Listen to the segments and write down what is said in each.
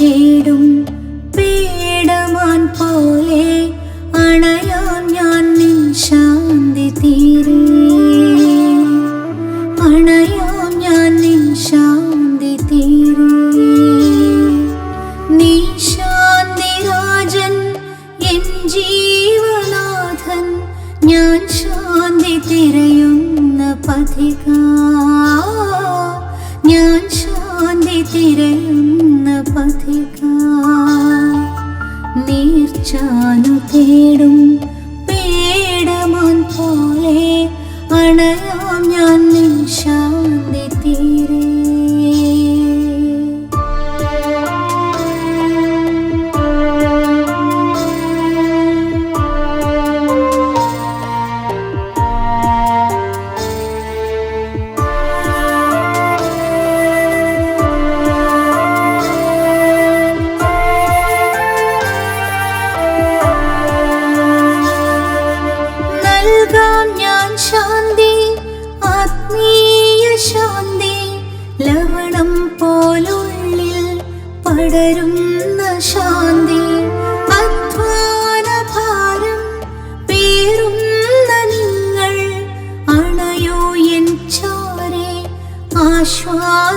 തേടും പേടമാൻ പോലെ അണയാൻ ഞാൻ നിൻ ശാന്തി തീരേ. അണയാം ഞാൻ നിൻ ശാന്തി തീരേ. നീ ശാന്തി രാജൻ എൻ ജീവനാഥൻ ഞാൻ ശാന്തി തിരയുന്ന പഥിക. നീർച്ചാലു തേടും.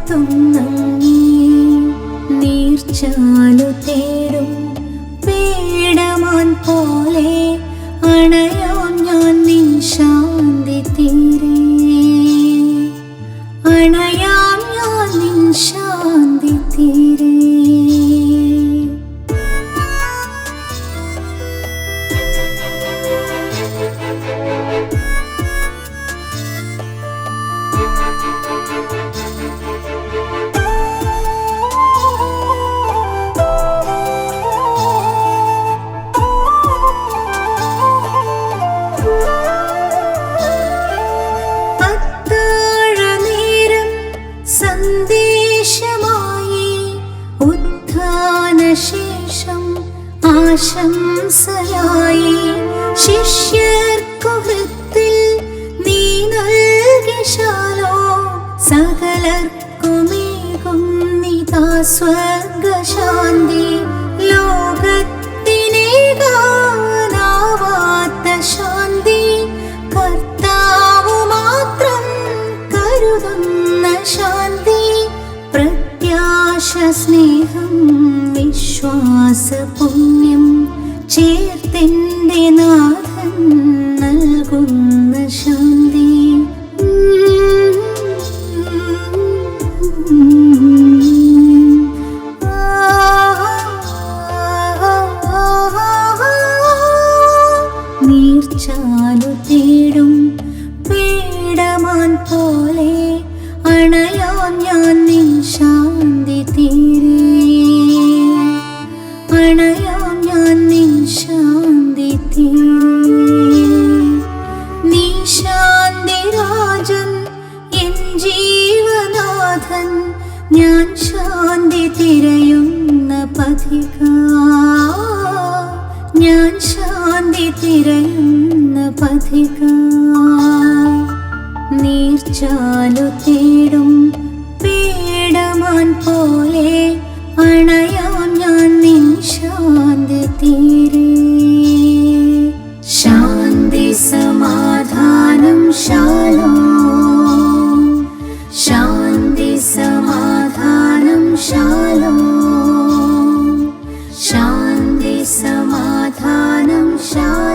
പുകഴ്ത്തുന്നങ്ങേ നീർച്ചാലു തേടും പേടമാൻ പോലെ അണയാം ഞാൻ നിൻ ശാന്തി തീരേ അണയാം ഞാൻ നിൻ ശാന്തി തീരേ ആശംസയായി ശിഷ്യർക്കു ഹൃത്തിൽ നീ നൽകിശാലോ സകലർക്കുമേകും നിതാ സ്വർഗശാന്തി. വിശ്വാസ പുണ്യം ചേർത്തെന്റെ നാഥൻ നൽകുന്ന ശാന്തി. ഞാൻ ശാന്തി തിരയുന്ന പഥിക ഞാൻ ശാന്തി തിരയുന്ന പഥിക നീർച്ചാലു समाधानं शा